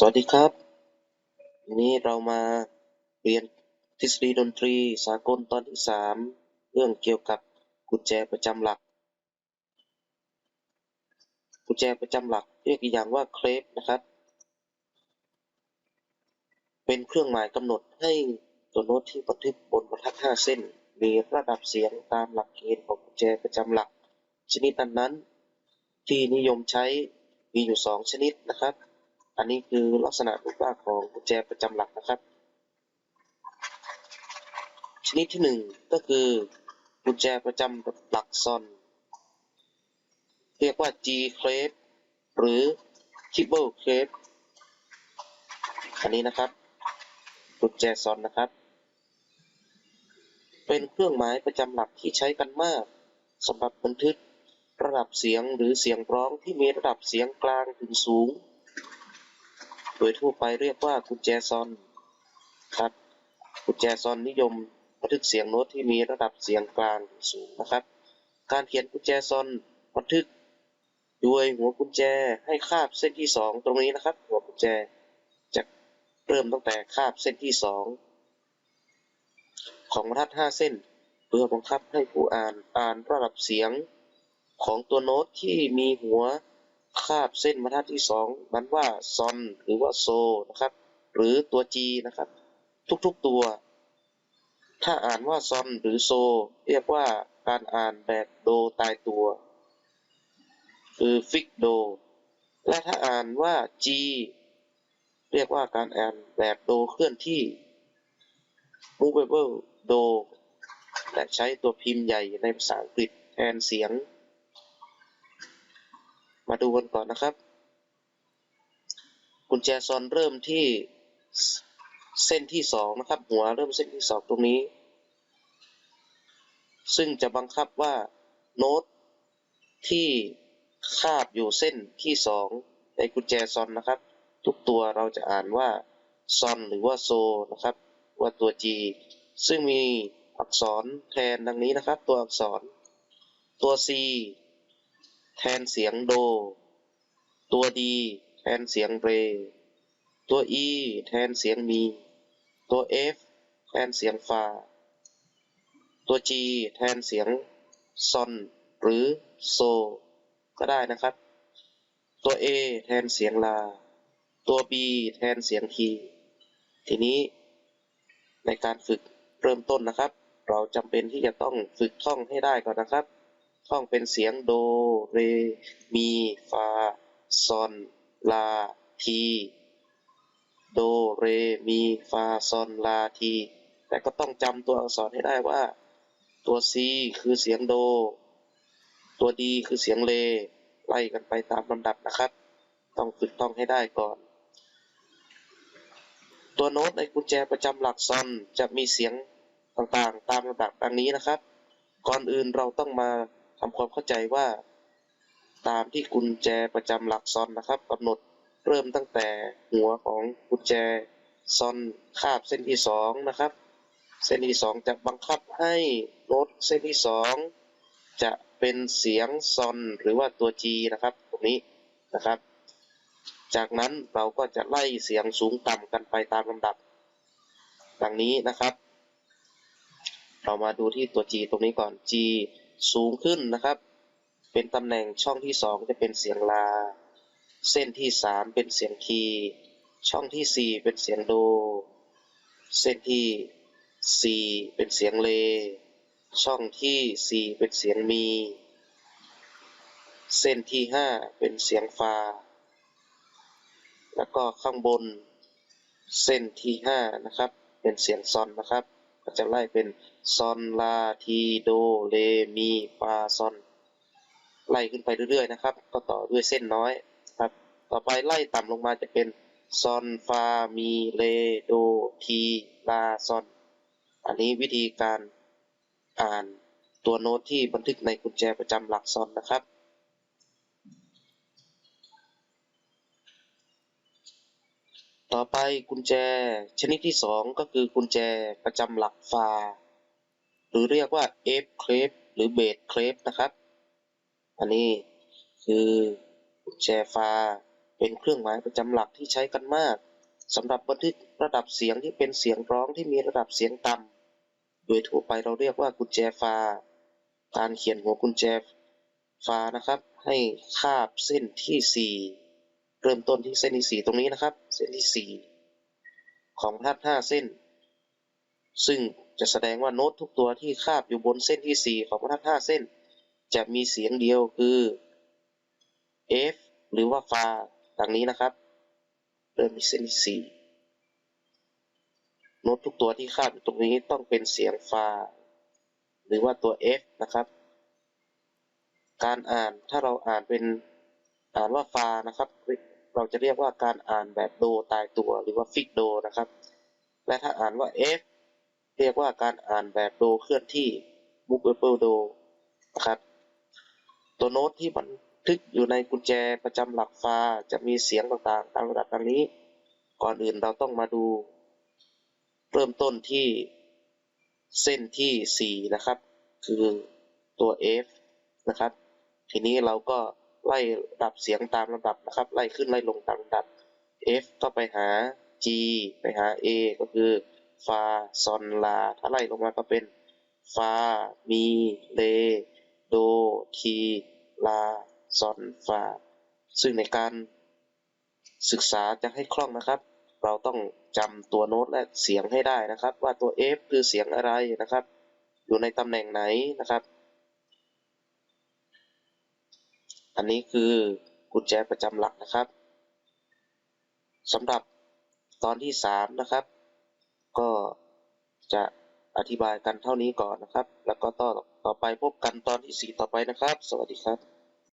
สวัสดีครับวันนี้เรามาเรียนทฤษฎีดนตรีสากลตอนที่สามเรื่องเกี่ยวกับกุญแจประจำหลัก กุญแจประจำหลักเรียกอีกอย่างว่าเครปนะครับ เป็นเครื่องหมายกำหนดให้ตัวโน้ตที่บันทึกบนบรรทัด5เส้น มีระดับเสียงตามหลักเกณฑ์ของกุญแจประจำหลัก ชนิดนั้นๆที่นิยมใช้มีอยู่ 2 ชนิดนะครับ อันนี้คือลักษณะรูปร่างของกุญแจประจำหลักนะครับ ชนิดที่1ก็คือกุญแจประจำหลักซอน เรียกว่า G clef หรือ triple clef อันนี้นะครับกุญแจซอนนะครับ เป็นเครื่องหมายประจำหลักที่ใช้กันมากสำหรับบันทึกระดับเสียงหรือเสียงร้องที่มีระดับเสียงกลางถึงสูง โดยทั่วไปเรียกว่ากุญแจซอนครับ กุญแจซอนนิยมบันทึกเสียงโน้ตที่มีระดับเสียงกลางสูงนะครับ การเขียนกุญแจซอนบันทึกด้วยหัวกุญแจให้คาบเส้นที่สองตรงนี้นะครับ หัวกุญแจจะเริ่มตั้งแต่คาบเส้นที่สองของบรรทัดห้าเส้น เพื่อบังคับให้ผู้อ่านอ่านระดับเสียงของตัวโน้ตที่มีหัว คาบเส้นบรรทัดที่สองนั้นว่าซอนหรือว่าโซนะครับ หรือตัว G นะครับ ทุกๆตัว ถ้าอ่านว่าซอนหรือโซ เรียกว่าการอ่านแบบโดตายตัว คือฟิกโด และถ้าอ่านว่า G เรียกว่าการอ่านแบบโดเคลื่อนที่ movable โดและใช้ตัวพิมพ์ใหญ่ในภาษาอังกฤษแทนเสียง มาดูกันก่อนนะครับ กุญแจซอนเริ่มที่เส้นที่สองนะครับ หัวเริ่มเส้นที่สองตรงนี้ ซึ่งจะบังคับว่าโน้ตที่คาบอยู่เส้นที่สองในกุญแจซอนนะครับ ทุกตัวเราจะอ่านว่าซอนหรือว่าโซนะครับ ว่าตัว G ซึ่งมีอักษรแทนดังนี้นะครับ ตัวอักษรตัว C แทนเสียงโด ตัว D แทนเสียงเร ตัว E แทนเสียงมี ตัว F แทนเสียงฟา ตัว G แทนเสียงซอนหรือโซ ก็ได้นะครับ ตัว A แทนเสียงลา ตัว B แทนเสียงคีทีนี้ในการฝึกเริ่มต้นนะครับ เราจำเป็นที่จะต้องฝึกท่องให้ได้ก่อนนะครับ ท่องเป็นเสียงโด เร มี ฟา ซอน ลา ที โด เร มี ฟา ซอน ลา ที แต่ก็ต้องจำตัวอักษรให้ได้ว่า ตัว C คือเสียงโด ตัว D คือเสียงเล ไล่กันไปตามลำดับนะครับ ต้องฝึกท่องให้ได้ก่อน ตัวโน้ตในกุญแจประจำหลักซอนจะมีเสียงต่างๆ ตามลำดับดังนี้นะครับ ก่อนอื่นเราต้องมา ทำความเข้าใจว่า ตามที่กุญแจประจำหลักซอนนะครับกำหนดเริ่มตั้งแต่หัวของกุญแจซอนคาบเส้นที่สองนะครับ เส้นที่สองจะบังคับให้โน้ตเส้นที่สองจะเป็นเสียงซอนหรือว่าตัว G นะครับตรงนี้นะครับ จากนั้นเราก็จะไล่เสียงสูงต่ำกันไปตามลำดับ ดังนี้นะครับ เรามาดูที่ตัว G ตรงนี้ก่อน G สูงขึ้นนะครับ เป็นตำแหน่งช่องที่สองจะเป็นเสียงลา เส้นที่สามเป็นเสียงคีช่องที่สี่เป็นเสียงโด เส้นที่สี่เป็นเสียงเล ช่องที่สี่เป็นเสียงมี เส้นที่ห้าเป็นเสียงฟา แล้วก็ข้างบนเส้นที่ห้านะครับ เป็นเสียงซอนนะครับ ก็จะไล่เป็นซอนลาทีโดเลมีฟาซอนไล่ขึ้นไปเรื่อยๆนะครับ ก็ต่อด้วยเส้นน้อยครับ ต่อไปไล่ต่ำลงมาจะเป็นซอนฟามีเลโดทีลาซอน อันนี้วิธีการอ่านตัวโน้ตที่บันทึกในกุญแจประจำหลักซอนนะครับ ต่อไปกุญแจชนิดที่สองก็คือกุญแจประจำหลักฟา หรือเรียกว่า F เคลฟหรือเบสเคลฟนะครับ อันนี้คือกุญแจฟา เป็นเครื่องหมายประจำหลักที่ใช้กันมากสำหรับบันทึกระดับเสียงที่เป็นเสียงร้องที่มีระดับเสียงต่ำโดยทั่วไปเราเรียกว่ากุญแจฟ้าการเขียนหัวกุญแจฟ้านะครับ ให้คาบเส้นที่สี่ เริ่มต้นที่เส้นที่สี่ตรงนี้นะครับ เส้นที่สี่ของทัดห้าเส้น ซึ่งจะแสดงว่าโน้ตทุกตัวที่คาบอยู่บนเส้นที่สี่ของทัดห้าเส้น จะมีเสียงเดียวคือ F หรือว่าฟาดังนี้นะครับ เริ่มที่เส้นที่สี่โน้ตทุกตัวที่คาบอยู่ตรงนี้ต้องเป็นเสียงฟาหรือว่าตัว F นะครับ การอ่านถ้าเราอ่านเป็นอ่านว่าฟานะครับ เราจะเรียกว่าการอ่านแบบโดตายตัวหรือว่าฟิกโดนะครับ และถ้าอ่านว่า F เรียกว่าการอ่านแบบโดเคลื่อนที่ movable do นะครับตัวโน้ตที่บันทึกอยู่ในกุญแจประจำหลักฟาจะมีเสียงต่างๆ ตามระดับดังนี้ ก่อนอื่นเราต้องมาดู เริ่มต้นที่เส้นที่ 4 นะครับ คือตัว F นะครับ ทีนี้เราก็ ไล่ระดับเสียงตามลำดับนะครับ ไล่ขึ้นไล่ลงตามลำดับ F ก็ไปหา G ไปหา A ก็คือฟาซอนลา ถ้าไล่ลงมาก็เป็นฟา มี เล โด ที ลา ซอน ฟา ซึ่งในการศึกษาจะให้คล่องนะครับ เราต้องจำตัวโน้ตและเสียงให้ได้นะครับ ว่าตัว F คือเสียงอะไรนะครับ อยู่ในตำแหน่งไหนนะครับ อันนี้คือกุญแจประจำหลักนะครับสำหรับตอนที่ 3 นะครับ ก็จะอธิบายกันเท่านี้ก่อนนะครับ แล้วก็ต่อต่อไปพบกันตอนที่ 4 ต่อไปนะครับ สวัสดีครับ